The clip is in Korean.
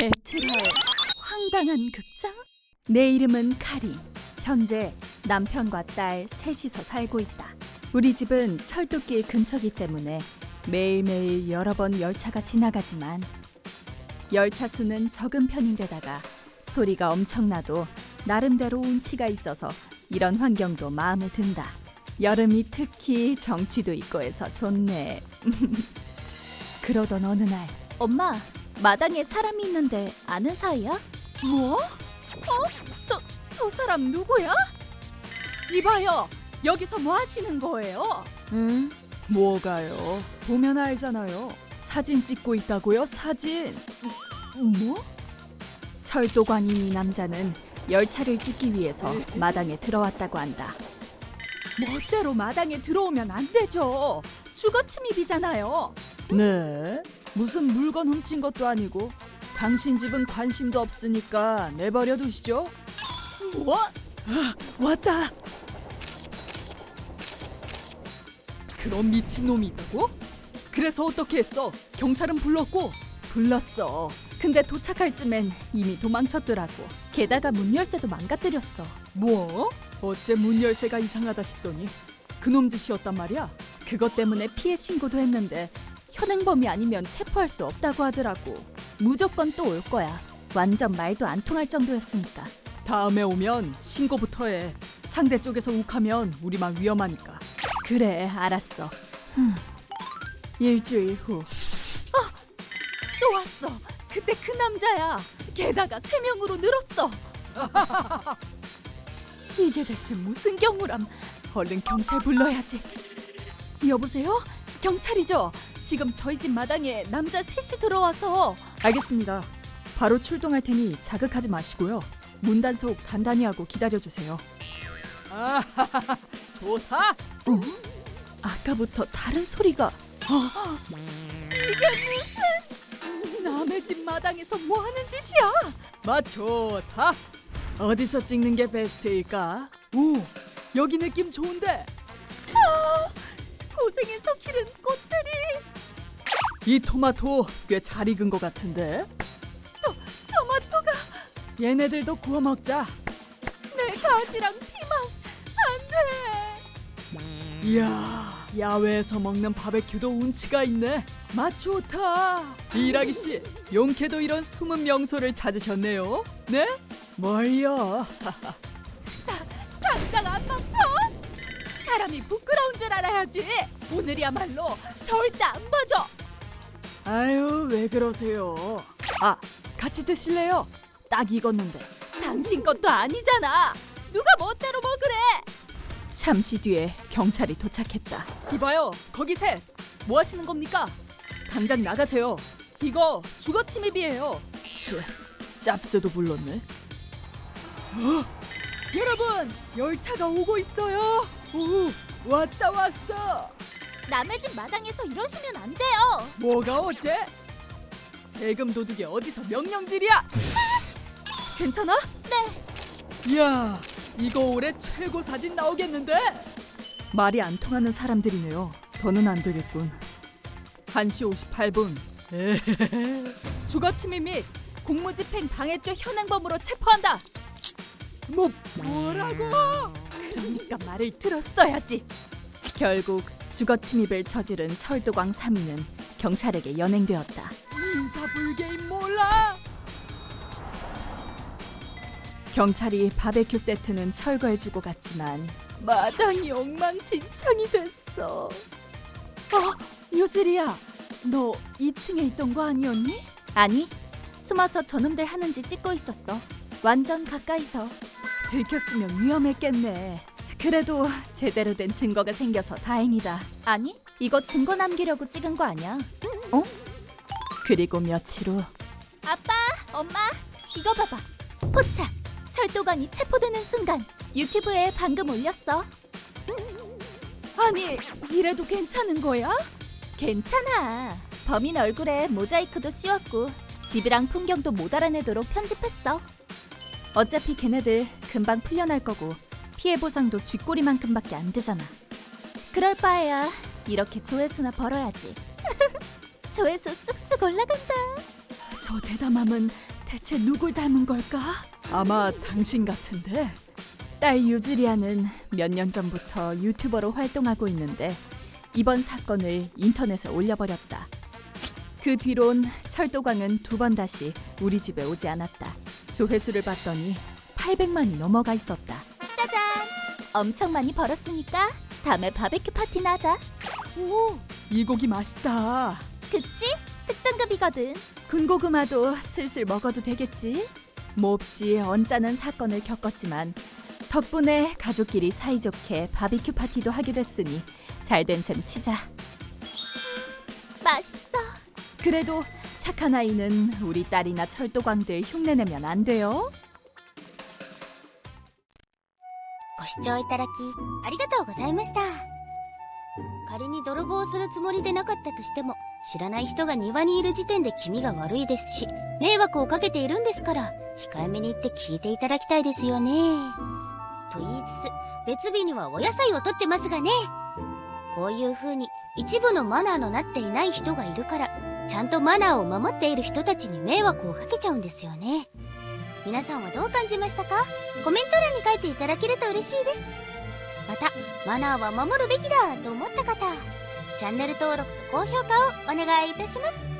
배틀할 황당한 극장? 내 이름은 카린. 현재 남편과 딸 셋이서 살고 있다. 우리 집은 철도길 근처기 때문에 매일매일 여러 번 열차가 지나가지만 열차 수는 적은 편인데다가 소리가 엄청나도 나름대로 운치가 있어서 이런 환경도 마음에 든다. 여름이 특히 정취도 있고 해서 좋네. 그러던 어느 날 엄마, 마당에 사람이 있는데 아는 사이야? 뭐? 어? 저, 저 사람 누구야? 이봐요. 여기서 뭐 하시는 거예요? 응? 뭐가요? 보면 알잖아요. 사진 찍고 있다고요? 사진. 뭐? 철도관인 이 남자는 열차를 찍기 위해서 마당에 들어왔다고 한다. 멋대로 마당에 들어오면 안 되죠. 주거 침입이잖아요. 네. 무슨 물건 훔친 것도 아니고 당신 집은 관심도 없으니까 내버려 두시죠. 뭐? 아, 왔다. 그런 미친 놈이 있다고? 그래서 어떻게 했어? 경찰은 불렀고 불렀어. 근데 도착할 쯤엔 이미 도망쳤더라고. 게다가 문 열쇠도 망가뜨렸어. 뭐? 어째 문 열쇠가 이상하다 싶더니 그놈 짓이었단 말이야. 그것 때문에 피해 신고도 했는데 현행범이 아니면 체포할 수 없다고 하더라고. 무조건 또 올 거야. 완전 말도 안 통할 정도였으니까. 다음에 오면 신고부터 해. 상대 쪽에서 욱하면 우리만 위험하니까. 그래, 알았어. 흠. 일주일 후. 아, 또 왔어. 그때 그 남자야. 게다가 세 명으로 늘었어. 이게 대체 무슨 경우람? 얼른 경찰 불러야지. 여보세요? 경찰이죠? 지금 저희 집 마당에 남자 셋이 들어와서 알겠습니다. 바로 출동할 테니 자극하지 마시고요. 문 단속 단단히 하고 기다려 주세요. 아, 좋다. 어? 아까부터 다른 소리가. 어? 이게 무슨? 남의 집 마당에서 뭐 하는 짓이야? 맛 좋다. 어디서 찍는 게 베스트일까? 오, 여기 느낌 좋은데. 이 토마토 꽤 잘 익은 것 같은데. 토, 토마토가 얘네들도 구워 먹자. 내 가지랑 피망 안 돼. 이야, 야외에서 먹는 바베큐도 운치가 있네. 맛 좋다. 이라기 씨, 용케도 이런 숨은 명소를 찾으셨네요. 네? 뭘요? 당장 안 멈춰? 사람이 부끄러운 줄 알아야지. 오늘이야말로 절대 안 봐줘. 아유 왜 그러세요? 아 같이 드실래요? 딱 익었는데. 당신 것도 아니잖아. 누가 멋대로 먹으래? 잠시 뒤에 경찰이 도착했다. 이봐요, 거기 셋. 뭐 하시는 겁니까? 당장 나가세요. 이거 주거 침입이에요. 치, 짭새도 불렀네. 어? 여러분, 열차가 오고 있어요. 오, 왔다 왔어. 남의 집 마당에서 이러시면 안 돼요. 뭐가 어째? 세금 도둑이 어디서 명령질이야? 괜찮아? 네. 이야, 이거 올해 최고 사진 나오겠는데? 말이 안 통하는 사람들이네요. 더는 안 되겠군. 1시 58분. 주거 침입 및 공무집행 방해죄 현행범으로 체포한다. 뭐 뭐라고? 그러니까 말을 들었어야지. 결국 주거 침입을 저지른 철도광 3인은 경찰에게 연행되었다. 인사불개인 몰라. 경찰이 바베큐 세트는 철거해주고 갔지만 마당이 엉망진창이 됐어. 어, 유지리야, 너 2층에 있던 거 아니었니? 아니, 숨어서 저놈들 하는지 찍고 있었어. 완전 가까이서. 들켰으면 위험했겠네. 그래도 제대로 된 증거가 생겨서 다행이다. 아니, 이거 증거 남기려고 찍은 거 아니야. 그리고 며칠 후 아빠, 엄마, 이거 봐봐. 포착. 철도관이 체포되는 순간 유튜브에 방금 올렸어. 아니 이래도 괜찮은 거야? 괜찮아. 범인 얼굴에 모자이크도 씌웠고 집이랑 풍경도 못 알아내도록 편집했어. 어차피 걔네들 금방 풀려날 거고 피해 보상도 쥐꼬리만큼밖에 안 되잖아. 그럴 바에야 이렇게 조회수나 벌어야지. 조회수 쑥쑥 올라간다. 저 대담함은 대체 누굴 닮은 걸까? 아마 당신 같은데. 딸 유즈리아는 몇 년 전부터 유튜버로 활동하고 있는데 이번 사건을 인터넷에 올려버렸다. 그 뒤론 철도광은 두 번 다시 우리 집에 오지 않았다. 조회수를 봤더니 800만이 넘어가 있었다. 엄청 많이 벌었으니까 다음에 바베큐 파티나 하자. 오, 이 고기 맛있다. 그치? 특등급이거든. 군고구마도 슬슬 먹어도 되겠지? 몹시 언짢은 사건을 겪었지만 덕분에 가족끼리 사이좋게 바비큐 파티도 하게 됐으니 잘된 셈 치자. 맛있어. 그래도 착한 아이는 우리 딸이나 철도광들 흉내내면 안 돼요. 視聴いただきありがとうございました。仮に泥棒するつもりでなかったとしても知らない人が庭にいる時点で気味が悪いですし迷惑をかけているんですから控えめに言って聞いていただきたいですよね。と言いつつ別日にはお野菜を取ってますがね。こういう風に一部のマナーのなっていない人がいるからちゃんとマナーを守っている人たちに迷惑をかけちゃうんですよね。皆さんはどう感じましたか？コメント欄に書いていただけると嬉しいです。またマナーは守るべきだと思った方チャンネル登録と高評価をお願いいたします。